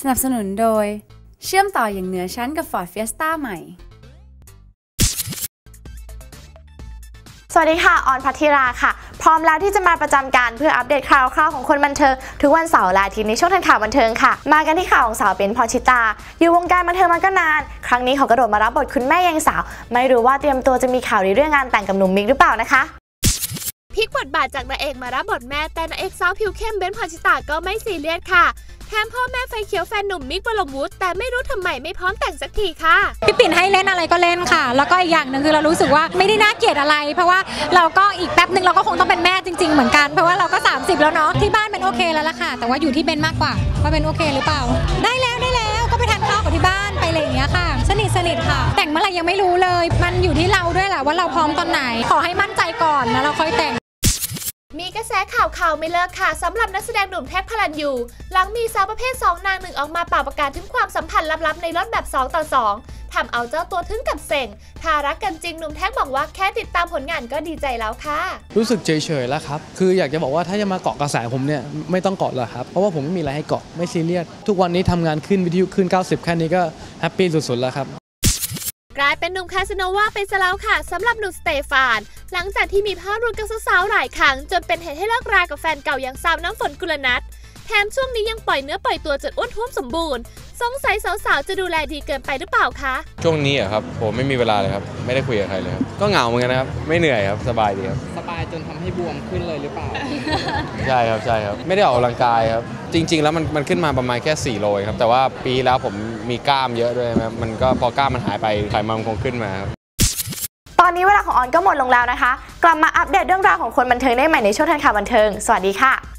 สนับสนุนโดย เชื่อมต่ออย่างเหนือชั้นกับ Ford Fiesta ใหม่ สวัสดีค่ะ ออนพัทธิราค่ะ พร้อมแล้วที่จะมาประจำการเพื่ออัปเดตข่าวคราวของคนบันเทิง ทุกวันเสาร์และอาทิตย์ในช่วงทันข่าวบันเทิงค่ะ มากันที่ข่าวของสาวเป็นพรชิตา อยู่วงการบันเทิงมาก็นาน ครั้งนี้เขากระโดดมารับบทคุณแม่ยังสาว ไม่รู้ว่าเตรียมตัวจะมีข่าวในเรื่องงานแต่งกับหนุ่มมิกหรือเปล่านะคะพลิกบทบาทจากนางเอกมารับบทแม่แต่นางเอกสาวผิวเข้มเบนพรชิตาก็ไม่ซีเรียสค่ะ แถมพ่อแม่ไฟเขียวแฟนหนุ่มมิกบรมวุฒิแต่ไม่รู้ทำไมไม่พร้อมแต่งสักทีค่ะพี่ปิ่นให้เล่นอะไรก็เล่นค่ะ แล้วก็อีกอย่างหนึ่งคือเรารู้สึกว่าไม่ได้น่าเกลียดอะไร เพราะว่าเราก็อีกแป๊บหนึ่งเราก็คงต้องเป็นแม่จริง ๆ เหมือนกัน เพราะว่าเราก็ 30 แล้วเนาะที่บ้านเป็นโอเคแล้วล่ะค่ะ แต่ว่าอยู่ที่เบนมากกว่าว่าเป็นโอเคหรือเปล่า ได้แล้วได้แล้วก็ไปทานข้าวกับที่บ้านไปอะไรอย่างเงี้ยค่ะ สนิทสนิทค่ะ แต่งเมื่อไหร่ยังไม่รู้เลย มันอยู่ที่เราด้วยแหละว่าเราพร้อมตอนไหน ขอให้มั่นใจก่อนแล้วเราค่อยแต่ง กระแสข่าวข่าวไม่เลิกค่ะสำหรับนักแสดงหนุ่มแท็กพลันยูหลังมีสาวประเภท 2 นางหนึ่งออกมาเป่าประกาศถึงความสัมพันธ์ลับๆในรถแบบ 2 ต่อ 2ทำเอาเจ้าตัวถึงกับเซ็งถ้ารักกันจริงหนุ่มแท็กบอกว่าแค่ติดตามผลงานก็ดีใจแล้วค่ะ รู้สึกเฉยๆแล้วครับ คืออยากจะบอกว่าถ้าจะมาเกาะกระแสผมเนี่ยไม่ต้องเกาะแล้วครับ เพราะว่าผมไม่มีอะไรให้เกาะไม่ซีเรียสทุกวันนี้ทำงานขึ้นวิทยุขึ้น 90 แค่นี้ก็แฮปปี้สุดๆแล้วครับ กลายเป็นหนุ่มคาสโนวาไปซะแล้วค่ะสำหรับหนุ่มสเตฟาน หลังจากที่มีภาพรุนกับสาวๆหลายครั้ง จนเป็นเหตุให้เลิกรากับแฟนเก่าอย่างสาวน้ำฝนกุลนัทแถมช่วงนี้ยังปล่อยเนื้อปล่อยตัวจนอ้วนท้วมสมบูรณ์ สงสัยสาวๆ จะดูแลดีเกินไปหรือเปล่าคะ ช่วงนี้อะครับผมไม่มีเวลาเลยครับ ไม่ได้คุยกับใครเลยครับก็เหงาเหมือนกันนะครับ ไม่เหนื่อยครับ สบายดีครับส จนทำให้บวมขึ้นเลยหรือเปล่า ใช่ครับใช่ครับไม่ได้ออกกำลังกายครับ จริง ๆ แล้วมันมันขึ้นมาประมาณแค่4โลเองครับ แต่ว่าปีที่แล้วผมมีกล้ามเยอะด้วยนะครับมันก็พอกล้ามมันหายไปไขมันมันคงขึ้นมาครับ ตอนนี้เวลาของออนก็หมดลงแล้วนะคะ กลับมาอัปเดตเรื่องราวของคนบันเทิงได้ใหม่ในช่วงทันข่าวบันเทิง สวัสดีค่ะ